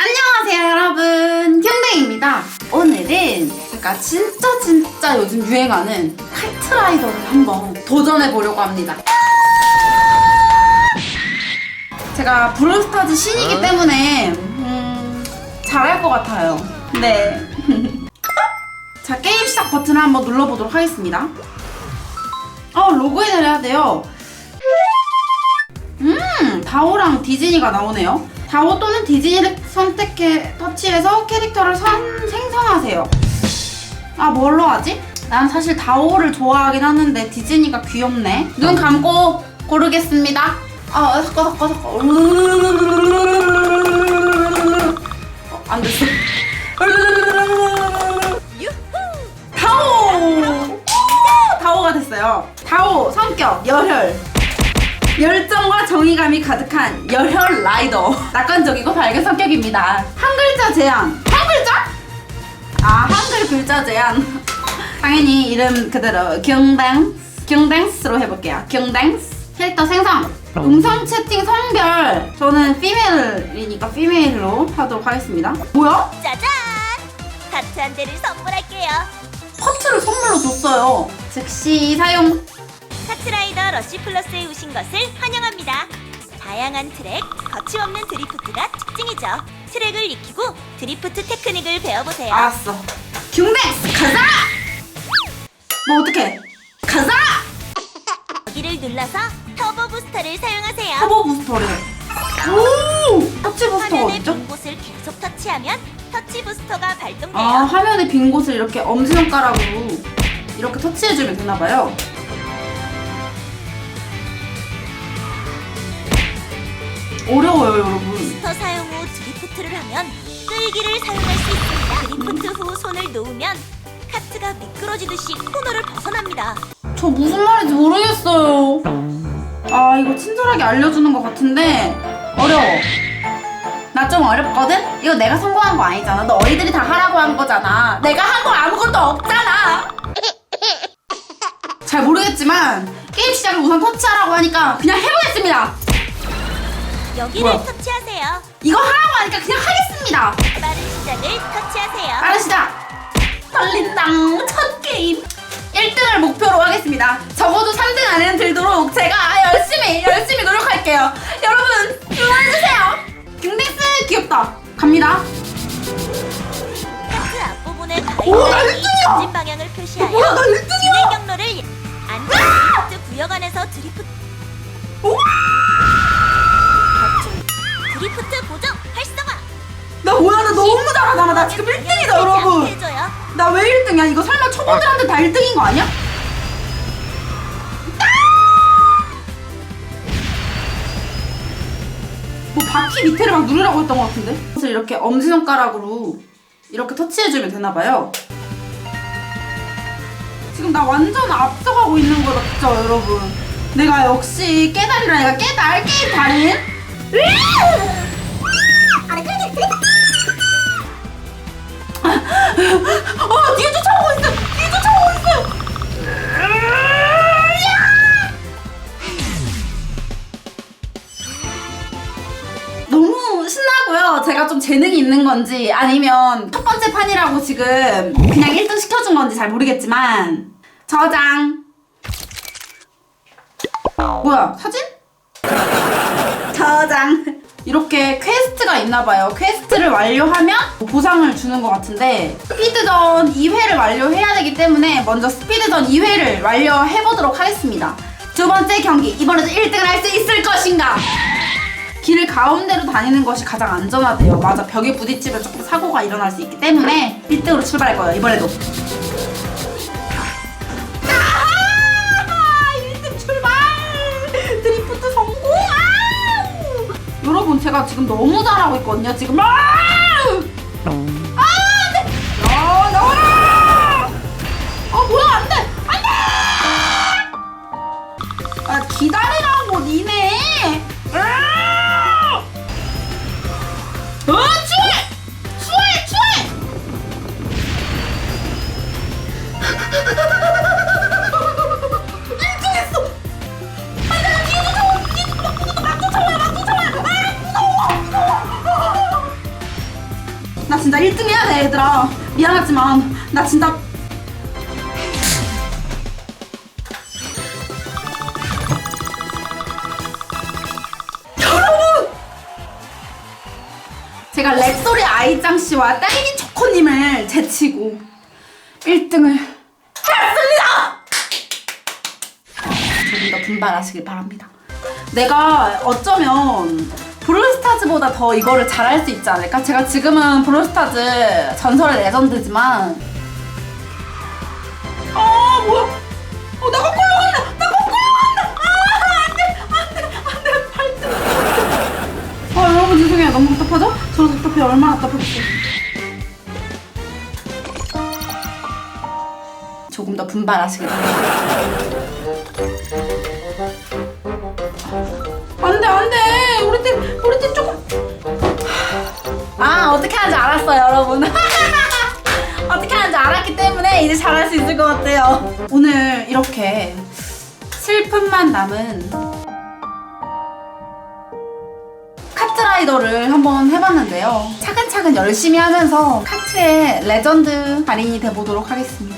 안녕하세요 여러분. 경댕입니다. 오늘은 제가 진짜 진짜 요즘 유행하는 카트라이더를 한번 도전해 보려고 합니다. 제가 브롤스타즈 신이기 때문에 음, 잘할 것 같아요. 네. 자 게임 시작 버튼을 한번 눌러보도록 하겠습니다. 어 로그인을 해야 돼요. 음, 다오랑 디즈니가 나오네요. 다오 또는 디즈니를 선택해 터치해서 캐릭터를 선, 생성하세요. 아, 뭘로 하지? 난 사실 다오를 좋아하긴 하는데 디즈니가 귀엽네. 눈 감고 고르겠습니다. 아, 잠깐, 잠깐, 잠깐. 어, 안 됐어. 다오! 오, 다오가 됐어요. 다오, 성격, 열혈. 열정과 정의감이 가득한 열혈 라이더. 낙관적이고 밝은 성격입니다. 한 글자 제한. 한 글자? 아, 한글 글자 제한. 당연히 이름 그대로 경댕스. 경댕스로 해볼게요. 경댕스. 캐릭터 생성. 음성 채팅 성별. 저는 피메일이니까 피메일로 하도록 하겠습니다. 뭐야? 짜잔! 카트 한 대를 선물할게요. 퍼트를 선물로 줬어요. 즉시 사용. 카트라이더 러시 플러스에 오신 것을 환영합니다. 다양한 트랙, 거침없는 드리프트가 특징이죠. 트랙을 익히고 드리프트 테크닉을 배워보세요. 알았어. 경댕스 가자! 뭐 어떡해? 가자! 여기를 눌러서 터보 부스터를 사용하세요. 터보 부스터를. 오! 터치 부스터가 화면의 어딨죠? 빈 곳을 계속 터치하면 터치 부스터가 발동돼요. 아, 화면에 빈 곳을 이렇게 엄지손가락으로 이렇게 터치해주면 되나봐요. 어려워요, 여러분. 부스터 사용 후 드리프트를 하면 끌기를 사용할 수 있습니다. 드리프트 후 손을 놓으면 카트가 미끄러지듯이 코너를 벗어납니다. 저 무슨 말인지 모르겠어요. 아, 이거 친절하게 알려주는 것 같은데 어려워. 나 좀 어렵거든? 이거 내가 성공한 거 아니잖아. 너희들이 다 하라고 한 거잖아. 내가 한 거 아무것도 없잖아. 잘 모르겠지만 게임 시작을 우선 터치하라고 하니까 그냥 해보겠습니다. 여기를 뭐야? 터치하세요. 이거 하라고 하니까 그냥 하겠습니다. 빠른 시작을 터치하세요. 빠른 시작. 떨린당 첫 게임. 1등을 목표로 하겠습니다. 적어도 3등 안에는 들도록 제가 열심히 열심히 노력할게요. 여러분 응원해주세요. 경댕스 귀엽다. 갑니다. 카트 앞부분에 오, 나 가이드라인이 일등이야! 전진 방향을 표시하여 뭐야, 나 일등이야! 진행 경로를 안전 드리프트 구역 안에서 드리프트 우와! 드리프트 보정 활성화. 나나 너무 잘하잖아. 나 지금 1등이다 여러분. 나 왜 1등이야? 이거 설마 초보들한테 다 1등인 거 아니야? 뭐 바퀴 밑에를 막 누르라고 했던 것 같은데? 그래서 이렇게 엄지손가락으로 이렇게 터치해주면 되나봐요. 지금 나 완전 앞서가고 있는 거 맞죠, 여러분? 내가 역시 깨달이라 내가 깨달 게임 달인? 어 뒤에 쫓아오고 있어. 뒤에 쫓아오고 있어. 너무 신나고요. 제가 좀 재능이 있는 건지 아니면 첫 번째 판이라고 지금 그냥 1등 시켜준 건지 잘 모르겠지만 저장. 뭐야 사진? 저장. 이렇게 퀘스트가 있나봐요. 퀘스트를 완료하면 보상을 주는 것 같은데 스피드전 2회를 완료해야 되기 때문에 먼저 스피드전 2회를 완료해보도록 하겠습니다. 두 번째 경기 이번에도 1등을 할 수 있을 것인가? 길 가운데로 다니는 것이 가장 안전하대요. 맞아. 벽에 부딪히면 조금 사고가 일어날 수 있기 때문에 1등으로 출발할 거예요 이번에도 제가 지금 너무 잘하고 있거든요 지금 아! 아! 네! 야 나와라! 아 뭐야 안 돼 안 돼! 아 기다리라 진짜 1등 해야 돼 얘들아. 미안하지만 나 진짜 여러분! 제가 렉소리 아이짱 씨와 딸기 초코님을 제치고 1등을 했습니다! 조금 더 분발하시길 바랍니다. 내가 어쩌면 브롤스타즈보다 더 이거를 잘할 수 있지 않을까? 제가 지금은 브롤스타즈 전설의 레전드지만. 아 뭐야? 어, 나 거꾸로 간다 나 거꾸로 간다 아 안 돼! 안 돼! 안 돼! 발등 아 여러분 죄송해요. 너무 답답하죠? 저도 답답해요. 얼마나 답답했어요. 조금 더 분발하시길 바랍니다 아 어떻게 하는지 알았어요 여러분. 어떻게 하는지 알았기 때문에 이제 잘할 수 있을 것 같아요. 오늘 이렇게 슬픔만 남은 카트라이더를 한번 해봤는데요. 차근차근 열심히 하면서 카트의 레전드 달인이 돼보도록 하겠습니다